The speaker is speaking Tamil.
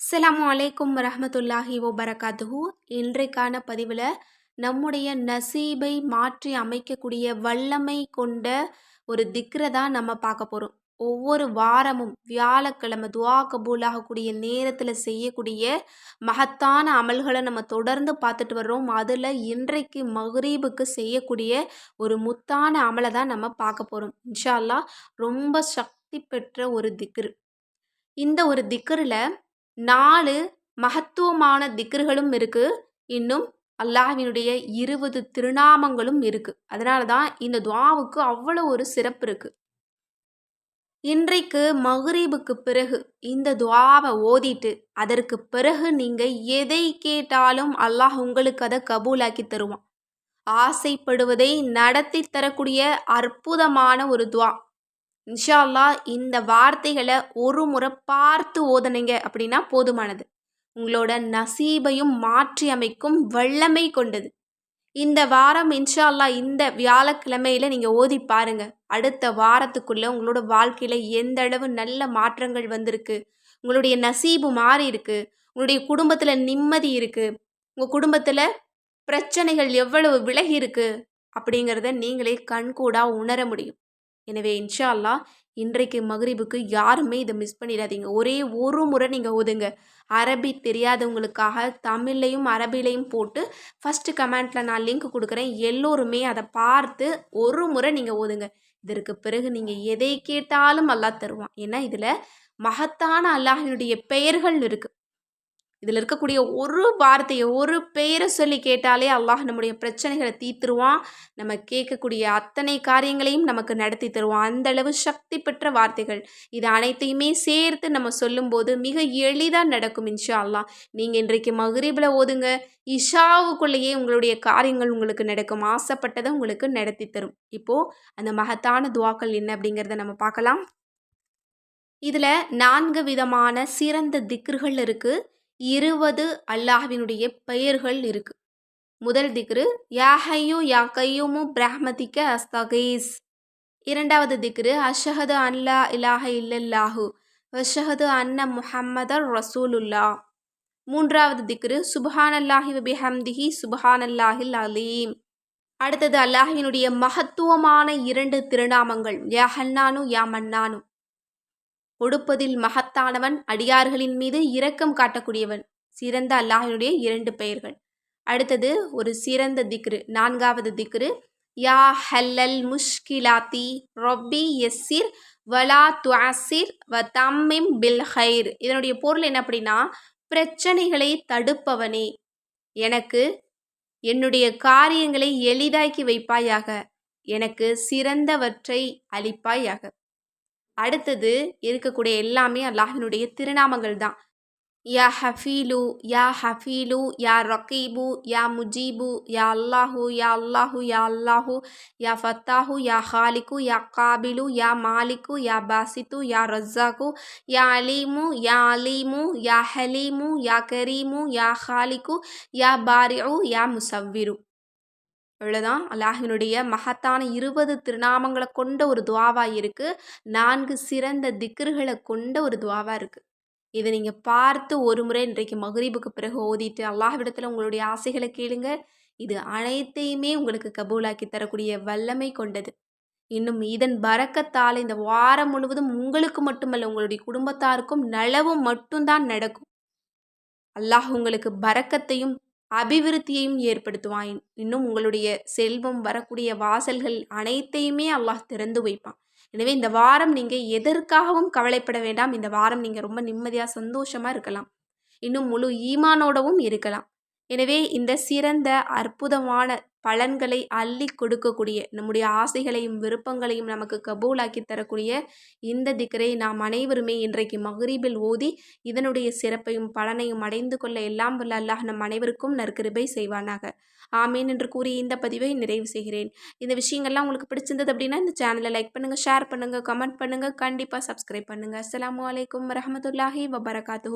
அஸ்லாம் வலைக்கும் வரமத்துல்லாஹி வபரகாத்துஹு. இன்றைக்கான பதிவில் நம்முடைய நசீபை மாற்றி அமைக்கக்கூடிய வல்லமை கொண்ட ஒரு திக்ரை தான் நம்ம பார்க்க போகிறோம் ஒவ்வொரு வாரமும் வியாழக்கிழமை துவா கபூலாகக்கூடிய நேரத்தில் செய்யக்கூடிய மகத்தான அமல்களை நம்ம தொடர்ந்து பார்த்துட்டு வர்றோம். அதில் இன்றைக்கு மகரீபுக்கு செய்யக்கூடிய ஒரு முத்தான அமலை தான் நம்ம பார்க்க போகிறோம் இன்ஷால்லா ரொம்ப சக்தி பெற்ற ஒரு திக்ரு. இந்த ஒரு திக்ரில் நாலு மகத்துவமான திக்ருகளும் இருக்குது இன்னும் அல்லாஹினுடைய இருபது திருநாமங்களும் இருக்குது அதனால தான் இந்த துவாவுக்கு அவ்வளோ ஒரு சிறப்பு இருக்குது இன்றைக்கு மஹ்ரீபுக்கு பிறகு இந்த துவாவை ஓதிட்டு அதற்கு பிறகு நீங்கள் எதை கேட்டாலும் அல்லாஹ் உங்களுக்கு அதை கபூலாக்கி தருவான். ஆசைப்படுவதை நடத்தி தரக்கூடிய அற்புதமான ஒரு துவா. இன்ஷால்லா இந்த வார்த்தைகளை ஒரு முறை பார்த்து ஓதனைங்க அப்படின்னா போதுமானது. உங்களோட நசீபையும் மாற்றி அமைக்கும் வல்லமை கொண்டது. இந்த வாரம் இன்ஷால்லா இந்த வியாழக்கிழமையில் நீங்கள் ஓதி பாருங்க. அடுத்த வாரத்துக்குள்ளே உங்களோட வாழ்க்கையில் எந்த அளவு நல்ல மாற்றங்கள் வந்திருக்கு. உங்களுடைய நசீபு மாறி இருக்கு. உங்களுடைய குடும்பத்தில் நிம்மதி இருக்குது உங்கள் குடும்பத்தில் பிரச்சனைகள் எவ்வளவு விலகி இருக்கு அப்படிங்கிறத நீங்களே கண்கூடாக உணர முடியும். எனவே இன்ஷா அல்லா இன்றைக்கு மகரிபுக்கு யாருமே இதை மிஸ் பண்ணிடாதீங்க. ஒரே ஒரு முறை நீங்கள் ஓதுங்க. அரபி தெரியாதவங்களுக்காக தமிழ்லையும் அரபிலையும் போட்டு ஃபஸ்ட்டு கமெண்ட்டில் நான் லிங்க் கொடுக்குறேன். எல்லோருமே அதை பார்த்து ஒரு முறை நீங்கள் ஓதுங்க. இதற்கு பிறகு நீங்கள் எதை கேட்டாலும் அல்லாஹ் தருவான். ஏன்னா இதில் மகத்தான அல்லாஹினுடைய பெயர்கள் இருக்குது இதில் இருக்கக்கூடிய ஒரு வார்த்தையை ஒரு பெயரை சொல்லி கேட்டாலே அல்லாஹ் நம்முடைய பிரச்சனைகளை தீர்த்துருவான். நம்ம கேட்கக்கூடிய அத்தனை காரியங்களையும் நமக்கு நடத்தி தருவான். அந்த அளவு சக்தி பெற்ற வார்த்தைகள். இது அனைத்தையுமே சேர்த்து நம்ம சொல்லும்போது மிக எளிதாக நடக்கும் இன்ஷா அல்லாஹ் நீங்கள் இன்றைக்கு மகரீபில் ஓதுங்க. இஷாவுக்குள்ளேயே உங்களுடைய காரியங்கள் உங்களுக்கு நடக்கும். ஆசைப்பட்டதை உங்களுக்கு நடத்தி தரும். இப்போது அந்த மகத்தான துவாக்கள் என்ன அப்படிங்கிறத நம்ம பார்க்கலாம். இதில் நான்கு விதமான சிறந்த திக்ருகள் இருக்குது இருபது அல்லாஹ்வினுடைய பெயர்கள் இருக்கு. முதல் திக்ரு யா ஹையு யா கையுமு பிரஹ்மதிக்க அஸ்தகீஸ். இரண்டாவது திக்ரு அஷஹது அல்லா இலாஹ இல்லல்லாஹு அஷஹது அன்ன முஹம்மதர் ரசூலுல்லா மூன்றாவது திக்ரு சுபஹான் அல்லாஹி பிஹம்திஹி சுபஹான் அல்லாஹில் அலீம். அடுத்தது அல்லாஹினுடைய மகத்துவமான இரண்டு திருநாமங்கள் யா ஹன்னானு யா மன்னானு. கொடுப்பதில் மகத்தானவன் அடியார்களின் மீது இரக்கம் காட்டக்கூடியவன். சிறந்த அல்லாஹினுடைய இரண்டு பெயர்கள். அடுத்தது ஒரு சிறந்த திக்ரு நான்காவது திக்ரு. யா ஹல்லல் முஷ்கிலாத்தி ரொப்பி எஸ்ஸிர் வலா துவாசிர் வ தம்மிம் பில் ஹைர் இதனுடைய பொருள் என்ன அப்படின்னா பிரச்சனைகளை தடுப்பவனே. எனக்கு என்னுடைய காரியங்களை எளிதாக்கி வைப்பாயாக. எனக்கு சிறந்தவற்றை அளிப்பாயாக. அடுத்தது இருக்கக்கூடிய எல்லாமே அல்லாஹினுடைய திருநாமங்கள் தான். யா ஹஃபீலு யா ஹஃபீலு யா ரக்கீபு யா முஜீபு யா அல்லாஹு யா அல்லாஹு யா அல்லாஹு யா ஃபத்தாஹு யா ஹாலிக்கு யா காபிலு யா மாலிக்கு யா பாசித்து யா ரஸாக்கு யா அலீமு யா அலீமு யா ஹலீமு யா கரீமு யா ஹாலிக்கு யா பாரிஉ யா முசவ்விரு. இவ்வளோதான் அல்லாஹினுடைய மகத்தான இருபது திருநாமங்களை கொண்ட ஒரு துவாவாக இருக்குது நான்கு சிறந்த திக்ருகளை கொண்ட ஒரு துவாவாக இருக்குது இதை நீங்கள் பார்த்து ஒரு முறை இன்றைக்கு மகரீபுக்கு பிறகு ஓதிட்டு அல்லாஹ்விடத்தில் உங்களுடைய ஆசைகளை கேளுங்க. இது அனைத்தையுமே உங்களுக்கு கபூலாக்கி தரக்கூடிய வல்லமை கொண்டது. இன்னும் இதன் பறக்கத்தால் இந்த வாரம் முழுவதும் உங்களுக்கு மட்டுமல்ல உங்களுடைய குடும்பத்தாருக்கும் நலவும் மட்டும்தான் நடக்கும். அல்லாஹ் உங்களுக்கு பறக்கத்தையும் அபிவிருத்தியையும் ஏற்படுத்துவான். இன்னும் உங்களுடைய செல்வம் வரக்கூடிய வாசல்கள் அனைத்தையுமே அல்லாஹ் திறந்து வைப்பான். எனவே இந்த வாரம் நீங்கள் எதற்காகவும் கவலைப்பட வேண்டாம். இந்த வாரம் நீங்கள் ரொம்ப நிம்மதியாக சந்தோஷமாக இருக்கலாம். இன்னும் முழு ஈமானோடவும் இருக்கலாம். எனவே இந்த சிறந்த அற்புதமான பலன்களை அள்ளி கொடுக்கக்கூடிய நம்முடைய ஆசைகளையும் விருப்பங்களையும் நமக்கு கபூலாக்கி தரக்கூடிய இந்த திக்கரை நாம் அனைவருமே இன்றைக்கு மகரீபில் ஓதி இதனுடைய சிறப்பையும் பலனையும் அடைந்து கொள்ள எல்லாம் வல்ல அல்லாஹ் நம் அனைவருக்கும் நற்கிருபை செய்வானாக. ஆமீன் என்று கூறி இந்த பதிவை நிறைவு செய்கிறேன். இந்த விஷயங்கள்லாம் உங்களுக்கு பிடிச்சிருந்தது அப்படின்னா இந்த சேனலை லைக் பண்ணுங்கள் ஷேர் பண்ணுங்கள் கமெண்ட் பண்ணுங்கள் கண்டிப்பாக சப்ஸ்கிரைப் பண்ணுங்கள் அஸ்லாம் வலைக்கம் வரமத்துல்லாஹி வபரகாத்து